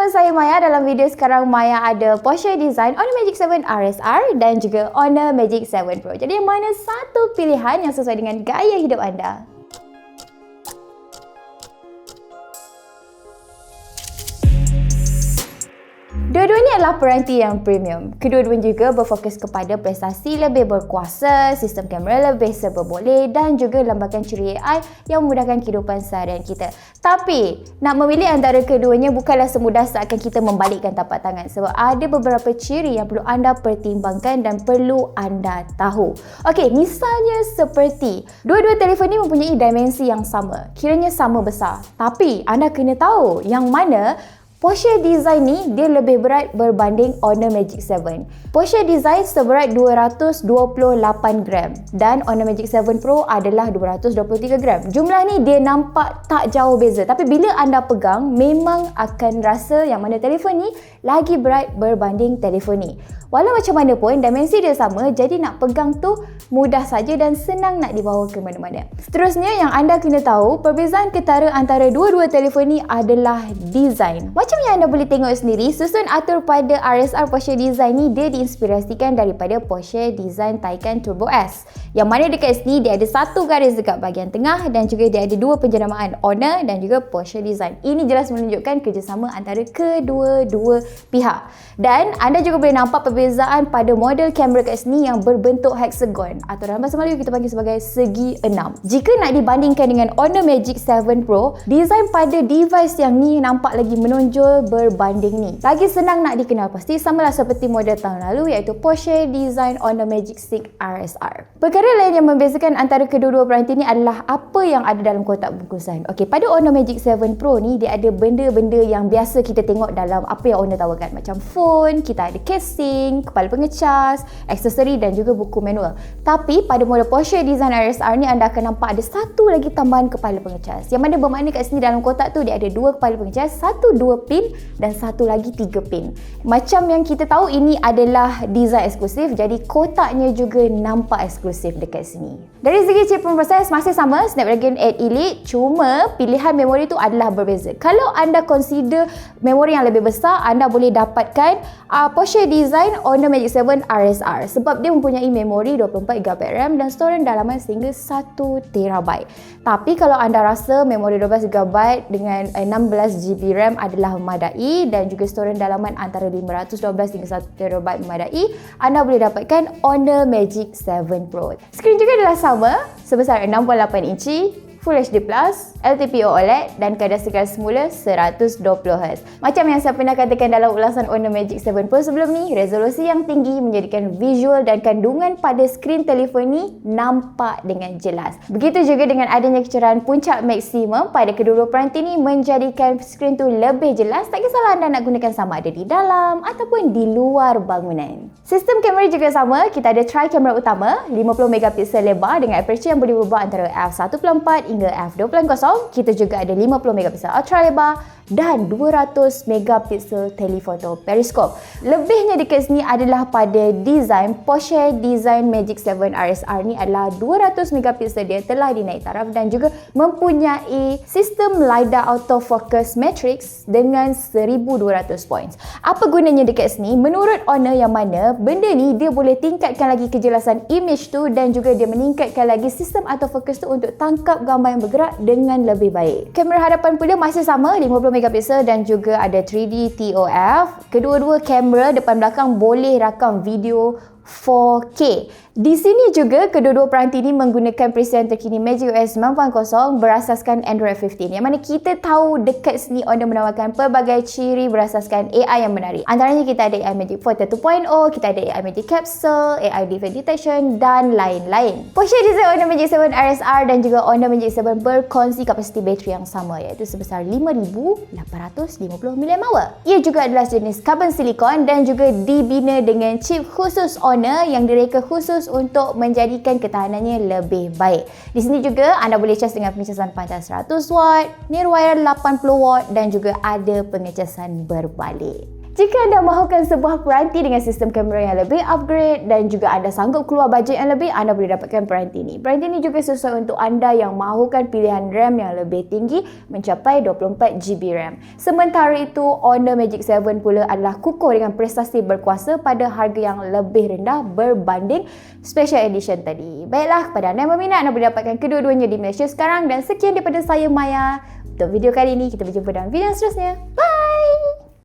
nama saya Maya. Dalam video sekarang Maya ada Porsche Design Honor Magic 7 RSR dan juga Honor Magic 7 Pro. Jadi yang mana satu pilihan yang sesuai dengan gaya hidup anda? Dua-duanya adalah peranti yang premium. Kedua-duanya juga berfokus kepada prestasi lebih berkuasa, sistem kamera lebih serba boleh dan juga lembagan ciri AI yang memudahkan kehidupan seharian kita. Tapi, nak memilih antara keduanya bukanlah semudah seakan kita membalikkan tapak tangan sebab ada beberapa ciri yang perlu anda pertimbangkan dan perlu anda tahu. Okey, misalnya seperti dua-dua telefon ini mempunyai dimensi yang sama, kiranya sama besar. Tapi, anda kena tahu yang mana Porsche Design ni dia lebih berat berbanding Honor Magic 7. Porsche Design seberat 228 gram dan Honor Magic 7 Pro adalah 223 gram. Jumlah ni dia nampak tak jauh beza tapi bila anda pegang memang akan rasa yang mana telefon ni lagi berat berbanding telefon ni. Walau macam mana pun, dimensi dia sama, jadi nak pegang tu mudah saja dan senang nak dibawa ke mana-mana. Seterusnya, yang anda kena tahu, perbezaan ketara antara dua-dua telefon ni adalah design. Macam yang anda boleh tengok sendiri, susun atur pada RSR Porsche Design ni, dia diinspirasikan daripada Porsche Design Taycan Turbo S. Yang mana dekat sini, dia ada satu garis dekat bahagian tengah dan juga dia ada dua penjenamaan Honor dan juga Porsche Design. Ini jelas menunjukkan kerjasama antara kedua-dua pihak. Dan anda juga boleh nampak perbezaan perbezaan pada model kamera kat sini yang berbentuk hexagon atau dalam bahasa Melayu kita panggil sebagai segi enam. Jika nak dibandingkan dengan Honor Magic 7 Pro, design pada device yang ni nampak lagi menonjol berbanding ni. Lagi senang nak dikenal pasti samalah seperti model tahun lalu iaitu Porsche Design Honor Magic 6 RSR. Perkara lain yang membezakan antara kedua-dua peranti ni adalah apa yang ada dalam kotak bungkusan. Okey, pada Honor Magic 7 Pro ni dia ada benda-benda yang biasa kita tengok dalam apa yang owner tawarkan macam phone, kita ada casing, ring, kepala pengecas, aksesori dan juga buku manual. Tapi pada model Porsche Design RSR ni anda akan nampak ada satu lagi tambahan kepala pengecas. Yang mana bermakna kat sini dalam kotak tu dia ada dua kepala pengecas, satu dua pin dan satu lagi tiga pin. Macam yang kita tahu ini adalah design eksklusif jadi kotaknya juga nampak eksklusif dekat sini. Dari segi chip proses masih sama Snapdragon 8 Elite cuma pilihan memori tu adalah berbeza. Kalau anda consider memori yang lebih besar anda boleh dapatkan uh, Porsche Design Honor Magic 7 RSR sebab dia mempunyai memori 24GB RAM dan storan dalaman sehingga 1TB. Tapi kalau anda rasa memori 12GB dengan 16GB RAM adalah memadai dan juga storan dalaman antara 512 hingga 1TB memadai, anda boleh dapatkan Honor Magic 7 Pro. Skrin juga adalah sama sebesar 68 inci Full HD+, LTPO OLED dan kadar segar semula 120Hz. Macam yang saya pernah katakan dalam ulasan Honor Magic 7 Pro sebelum ni, resolusi yang tinggi menjadikan visual dan kandungan pada skrin telefon ni nampak dengan jelas. Begitu juga dengan adanya kecerahan puncak maksimum pada kedua-dua peranti ni menjadikan skrin tu lebih jelas tak kisahlah anda nak gunakan sama ada di dalam ataupun di luar bangunan. Sistem kamera juga sama, kita ada tri kamera utama 50MP lebar dengan aperture yang boleh berubah antara f1.4 hingga f2.0 kita juga ada 50 megapiksel ultra lebar dan 200 megapiksel telephoto periskop. Lebihnya dekat sini adalah pada design Porsche Design Magic 7 RSR ni adalah 200 megapiksel dia telah dinaik taraf dan juga mempunyai sistem LiDAR autofocus matrix dengan 1200 points. Apa gunanya dekat sini? Menurut owner yang mana benda ni dia boleh tingkatkan lagi kejelasan image tu dan juga dia meningkatkan lagi sistem autofocus tu untuk tangkap gambar yang bergerak dengan lebih baik. Kamera hadapan pula masih sama 50 megapiksel dan juga ada 3D TOF. Kedua-dua kamera depan belakang boleh rakam video 4K. Di sini juga kedua-dua peranti ini menggunakan presiden terkini Magic OS 9.0 berasaskan Android 15 yang mana kita tahu dekat sini Honda menawarkan pelbagai ciri berasaskan AI yang menarik. Antaranya kita ada AI Magic Photo 2.0, kita ada AI Magic Capsule, AI Defect Detection dan lain-lain. Porsche design Honda Magic 7 RSR dan juga Honda Magic 7 berkongsi kapasiti bateri yang sama iaitu sebesar 5850 mAh. Ia juga adalah jenis carbon silicon dan juga dibina dengan chip khusus Honor yang direka khusus untuk menjadikan ketahanannya lebih baik. Di sini juga anda boleh cas dengan pengecasan pantai 100 watt, near wire 80 watt dan juga ada pengecasan berbalik. Jika anda mahukan sebuah peranti dengan sistem kamera yang lebih upgrade dan juga anda sanggup keluar bajet yang lebih, anda boleh dapatkan peranti ini. Peranti ini juga sesuai untuk anda yang mahukan pilihan RAM yang lebih tinggi mencapai 24GB RAM. Sementara itu, Honor Magic 7 pula adalah kukuh dengan prestasi berkuasa pada harga yang lebih rendah berbanding Special Edition tadi. Baiklah, kepada anda yang berminat, anda boleh dapatkan kedua-duanya di Malaysia sekarang dan sekian daripada saya Maya. Untuk video kali ini, kita berjumpa dalam video seterusnya. Bye!